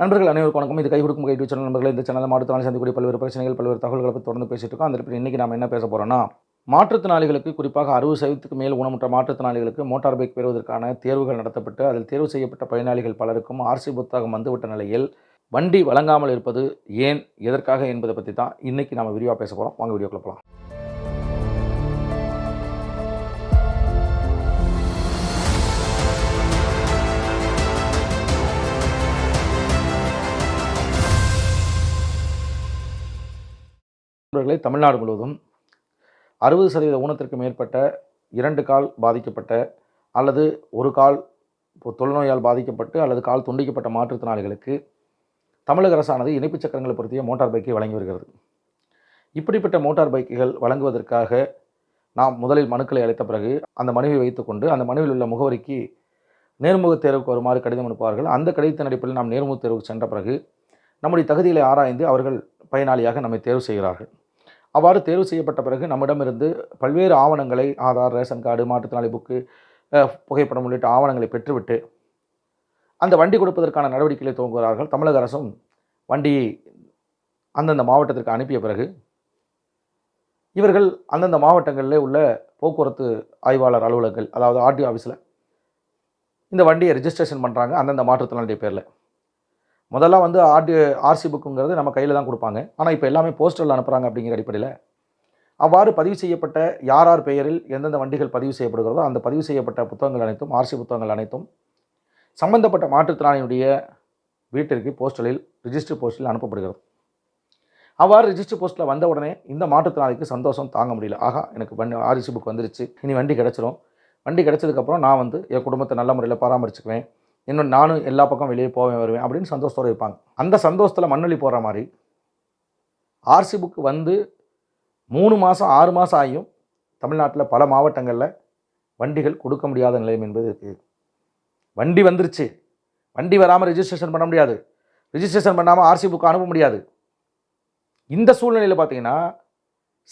நண்பர்கள் அனைவருக்கும் வணக்கம். இது கை கொடுக்கும் கைட்டு சேனல் நண்பர்கள் இந்த சேனலில் மாற்றுத்திறனாளி சந்திக்கூடிய பல்வேறு பிரச்சனைகள் பல்வேறு தகவல்களை பற்றி தொடர்ந்து பேசிட்டு இருக்கோம். அந்த இன்றைக்கி நம்ம என்ன பேச போகிறோம்னா மாற்றுத்திறனாளிகளுக்கு குறிப்பாக அறுபது சதவீதத்துக்கு மேல் ஊனமுற்ற மாற்றுத்திறனாளிகளுக்கு மோட்டார் பைக் பெறுவதற்கான தேர்வுகள் நடத்தப்பட்டு அதில் தேர்வு செய்யப்பட்ட பயனாளிகள் பலருக்கும் ஆர்சி புத்தகம் வந்துவிட்ட நிலையில் வண்டி வழங்காமல் இருப்பது ஏன் எதற்காக என்பதை பற்றி தான் இன்றைக்கி நம்ம விரிவாக பேச போகிறோம் வாங்க வீடியோக்குள்ள போகலாம் நண்பர்களே தமிழ்நாடு முழுவதும் அறுபது சதவீத ஊனத்திற்கு மேற்பட்ட இரண்டு கால் பாதிக்கப்பட்ட அல்லது ஒரு கால் தொழுநோயால் பாதிக்கப்பட்டு அல்லது கால் துண்டிக்கப்பட்ட மாற்றுத்திறனாளிகளுக்கு தமிழக அரசானது இணைப்பு சக்கரங்களை பொருத்திய மோட்டார் பைக்கை வழங்கி வருகிறது. இப்படிப்பட்ட மோட்டார் பைக்குகள் வழங்குவதற்காக நாம் முதலில் மனுக்களை அளித்த பிறகு அந்த மனுவை வைத்துக்கொண்டு அந்த மனுவில் உள்ள முகவரிக்கு நேர்முக தேர்வுக்கு வருமாறு கடிதம் அனுப்புவார்கள். அந்த கடிதத்தின் அடிப்படையில் நாம் நேர்முக தேர்வுக்கு சென்ற பிறகு நம்முடைய தகுதிகளை ஆராய்ந்து அவர்கள் பயனாளியாக நம்மை தேர்வு செய்கிறார்கள். அவ்வாறு தேர்வு செய்யப்பட்ட பிறகு நம்மிடமிருந்து பல்வேறு ஆவணங்களை ஆதார் ரேஷன் கார்டு மாற்றுத்திறனாளி புக்கு புகைப்படம் உள்ளிட்ட ஆவணங்களை பெற்றுவிட்டு அந்த வண்டி கொடுப்பதற்கான நடவடிக்கைகளை துவங்குகிறார்கள். தமிழக அரசும் வண்டியை அந்தந்த மாவட்டத்திற்கு அனுப்பிய பிறகு இவர்கள் அந்தந்த மாவட்டங்களில் உள்ள போக்குவரத்து ஆய்வாளர் அலுவலகங்கள் அதாவது ஆர்டிஓ ஆஃபீஸில் இந்த வண்டியை ரெஜிஸ்ட்ரேஷன் பண்ணுறாங்க அந்தந்த மாற்றுத்திறனாளி பேரில். முதல்ல வந்து ஆர்டி ஆர்சி புக்குங்கிறது நம்ம கையில் தான் கொடுப்பாங்க. ஆனால் இப்போ எல்லாமே போஸ்டரில் அனுப்புகிறாங்க அப்படிங்கிற அடிப்படையில். அவ்வாறு பதிவு செய்யப்பட்ட யார் யார் பெயரில் எந்தெந்த வண்டிகள் பதிவு செய்யப்படுகிறதோ அந்த பதிவு செய்யப்பட்ட புத்தகங்கள் அனைத்தும் ஆர்சி புத்தகங்கள் அனைத்தும் சம்பந்தப்பட்ட மாற்றுத்திறனாளியுடைய வீட்டிற்கு போஸ்டலில் ரிஜிஸ்டர் போஸ்டில் அனுப்பப்படுகிறது. அவ்வாறு ரிஜிஸ்டர் போஸ்ட்டில் வந்த உடனே இந்த மாற்றுத்திறனாளிக்கு சந்தோஷம் தாங்க முடியல. ஆகா எனக்கு வண்டி ஆர்சி புக் வந்துருச்சு. இனி வண்டி கிடச்சிரும். வண்டி கிடச்சதுக்கப்புறம் நான் வந்து என் குடும்பத்தை நல்ல முறையில் பராமரிச்சுக்குவேன். இன்னும் நானும் எல்லா பக்கம் வெளியே போவேன் வருவேன் அப்படின்னு சந்தோஷத்தோடு இருப்பாங்க. அந்த சந்தோஷத்தில் மண்ணொலி போடுற மாதிரி ஆர்சி புக்கு வந்து மூணு மாதம் ஆறு மாதம் ஆகியும் தமிழ்நாட்டில் பல மாவட்டங்களில் வண்டிகள் கொடுக்க முடியாத நிலையம் என்பது இருக்குது வண்டி வந்துருச்சு. வண்டி வராமல் ரிஜிஸ்ட்ரேஷன் பண்ண முடியாது. ரிஜிஸ்ட்ரேஷன் பண்ணாமல் ஆர்சி புக்கு அனுப்ப முடியாது. இந்த சூழ்நிலையில் பார்த்தீங்கன்னா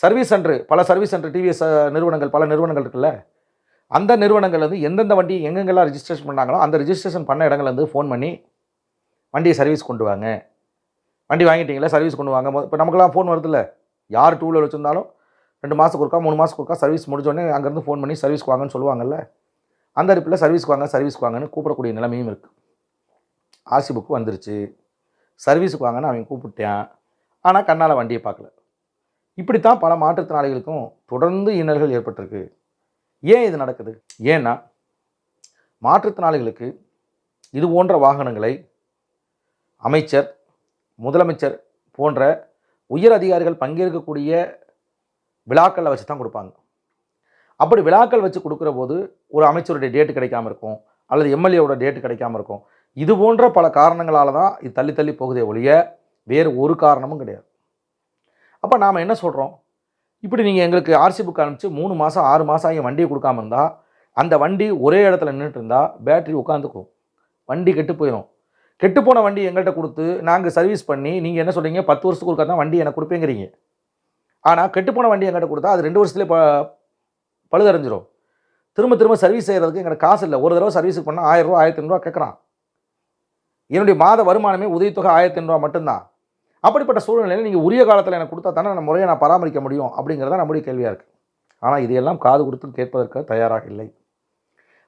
சர்வீஸ் சென்ட்ரு பல சர்வீஸ் சென்டர் டிவிஎஸ் நிறுவனங்கள் பல நிறுவனங்கள் இருக்குல்ல அந்த நிறுவனங்கள் வந்து எந்தெந்த வண்டி எங்கெங்கெல்லாம் ரிஜிஸ்ட்ரேஷன் பண்ணாங்களோ அந்த ரிஜிஸ்ட்ரேஷன் பண்ண இடங்கள்லேருந்து ஃபோன் பண்ணி வண்டியை சர்வீஸ் கொண்டு வாங்க. வண்டி வாங்கிட்டீங்களா சர்வீஸ் கொண்டு வாங்க. இப்போ நமக்கெல்லாம் ஃபோன் வருதுல்ல? யார் டூ வீலர் வச்சுருந்தாலும் ரெண்டு மாதத்துக்கு ஒருக்கா மூணு மாதத்துக்கு ஒருக்கா சர்வீஸ் முடிஞ்சோடனே அங்கேருந்து ஃபோன் பண்ணி சர்வீஸ் வாங்கன்னு சொல்லுவாங்கல்ல? அந்த அடுப்பில் சர்வீஸ்க்கு வாங்க சர்வீஸ்க்கு வாங்கன்னு கூப்பிடக்கூடிய நிலைமையும் இருக்குது ஆர்சி புக்கு வந்துருச்சு. சர்வீஸுக்கு வாங்கன்னு அவன் கூப்பிட்டான். ஆனால் கண்ணால் வண்டியை பார்க்கல. இப்படித்தான் பல மாற்றுத்திறனாளிகளுக்கும் தொடர்ந்து இன்னல்கள் ஏற்பட்டிருக்கு. ஏன் இது நடக்குது? ஏன்னா மாற்றுத்திறனாளிகளுக்கு இது போன்ற வாகனங்களை அமைச்சர் முதலமைச்சர் போன்ற உயர் அதிகாரிகள் பங்கேற்கக்கூடிய விழாக்களில் வச்சு தான் கொடுப்பாங்க. அப்படி விழாக்கள் வச்சு கொடுக்குற போது ஒரு அமைச்சருடைய டேட்டு கிடைக்காம இருக்கும் அல்லது எம்எல்ஏவோட டேட்டு கிடைக்காம இருக்கும். இது போன்ற பல காரணங்களால் தான் இது தள்ளி தள்ளி போகுதே ஒழிய வேறு ஒரு காரணமும் கிடையாது. அப்போ நாம் என்ன சொல்கிறோம் இப்படி நீங்கள் எங்களுக்கு ஆர்சி புக் அனுப்பிச்சு மூணு மாதம் ஆறு மாதம் ஆகிய வண்டியை கொடுக்காம இருந்தால் அந்த வண்டி ஒரே இடத்துல நின்றுட்டு இருந்தால் பேட்டரி உட்காந்துக்கும். வண்டி கெட்டு போயிடும் கெட்டுப்போன வண்டி எங்கள்கிட்ட கொடுத்து நாங்கள் சர்வீஸ் பண்ணி நீங்கள் என்ன சொல்கிறீங்க பத்து வருஷத்துக்கு ஒருக்கா தான் வண்டி எனக்கு கொடுப்பேங்கிறீங்க. ஆனால் கெட்டுப்போன வண்டி எங்கள்கிட்ட கொடுத்தா அது ரெண்டு வருஷத்துலேயே ப பழுதடைஞ்சிரும். திரும்ப திரும்ப சர்வீஸ் செய்கிறதுக்கு எங்களுக்கு காசு இல்லை. ஒரு தடவை சர்வீஸுக்கு பண்ணால் ஆயிரம் ரூபா ஆயிரத்தி ஐநூறுரூவா கேட்குறான் என்னுடைய மாத வருமானமே உதவித்தொகை ஆயிரத்தி ஐநூறுரூவா மட்டும்தான். அப்படிப்பட்ட சூழ்நிலையில் நீங்கள் உரிய காலத்தில் எனக்கு கொடுத்தா தானே நான் முறையை நான் பராமரிக்க முடியும் அப்படிங்கிறத நம்முடைய கேள்வியாக இருக்குது ஆனால் இதையெல்லாம் காது கொடுத்து கேட்பதற்கு தயாராக இல்லை.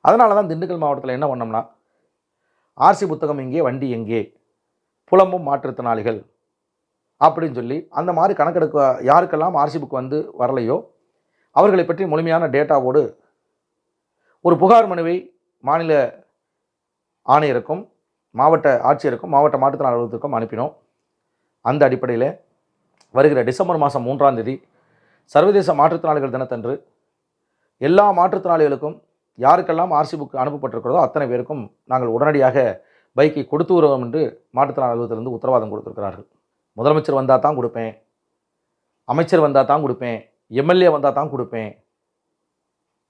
அதனால தான் திண்டுக்கல் மாவட்டத்தில் என்ன பண்ணோம்னா ஆர்சி புத்தகம் எங்கே வண்டி எங்கே புலம்பும் மாற்றுத்திறனாளிகள் அப்படின்னு சொல்லி அந்த மாதிரி கணக்கெடுக்க யாருக்கெல்லாம் ஆர்சி புக் வந்து வரலையோ அவர்களை பற்றி முழுமையான டேட்டாவோடு ஒரு புகார் மனுவை மாநில ஆணையருக்கும் மாவட்ட ஆட்சியருக்கும் மாவட்ட மாற்றுத்திறனாளி அலுவலகத்திற்கும் அனுப்பினோம். அந்த அடிப்படையில் வருகிற டிசம்பர் மாதம் மூன்றாம் தேதி சர்வதேச மாற்றுத்திறனாளிகள் தினத்தன்று எல்லா மாற்றுத்திறனாளிகளுக்கும் யாருக்கெல்லாம் ஆர்சி புக் அனுப்பப்பட்டிருக்கிறதோ அத்தனை பேருக்கும் நாங்கள் உடனடியாக பைக்கை கொடுத்து வருவோம் என்று மாற்றுத்திறனாளி அலுவலகத்திலிருந்து உத்தரவாதம் கொடுத்துருக்கிறார்கள். முதலமைச்சர் வந்தால் தான் கொடுப்பேன். அமைச்சர் வந்தால் தான் கொடுப்பேன். எம்எல்ஏ வந்தால் தான் கொடுப்பேன்.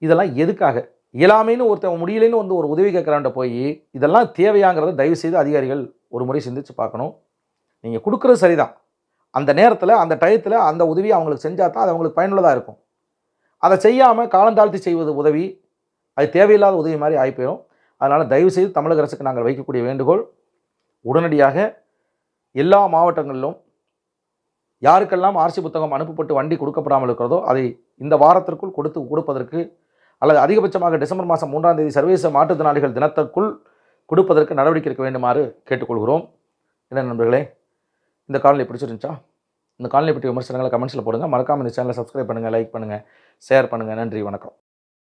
இதெல்லாம் எதுக்காக? இயலாமைன்னு ஒருத்தன் முடியலைன்னு வந்து ஒரு உதவி கேட்குறான்ட்ட போய் இதெல்லாம் தேவையாங்கிறத தயவு செய்து அதிகாரிகள் ஒரு முறை சிந்திச்சு பார்க்கணும். நீங்கள் கொடுக்குறது சரிதான். அந்த நேரத்தில் அந்த டயத்தில் அந்த உதவி அவங்களுக்கு செஞ்சால் தான் அது அவங்களுக்கு பயனுள்ளதாக இருக்கும். அதை செய்யாமல் காலந்தாழ்த்தி செய்வது உதவி. அது தேவையில்லாத உதவி மாதிரி ஆகிப்போயிடும் அதனால் தயவுசெய்து தமிழக அரசுக்கு நாங்கள் வைக்கக்கூடிய வேண்டுகோள் உடனடியாக எல்லா மாவட்டங்களிலும் யாருக்கெல்லாம் ஆர்சி புத்தகம் அனுப்பப்பட்டு வண்டி கொடுக்கப்படாமல் இருக்கிறதோ அதை இந்த வாரத்திற்குள் கொடுத்து கொடுப்பதற்கு அல்லது அதிகபட்சமாக டிசம்பர் மாதம் மூன்றாம் தேதி சர்வதேச மாற்றுத்திறனாளிகள் தினத்திற்குள் கொடுப்பதற்கு நடவடிக்கை எடுக்க வேண்டுமாறு கேட்டுக்கொள்கிறோம். என்ன நண்பர்களே? இந்த காலனி பிடிச்சிருந்துச்சா? இந்த காலனி பற்றி விமர்சனங்களை கமெண்ட்ஸில் போடுங்கள் மறக்காமல் இந்த சேனலை சப்ஸ்கிரைப் பண்ணுங்கள் லைக் பண்ணுங்கள் ஷேர் பண்ணுங்கள் நன்றி வணக்கம்.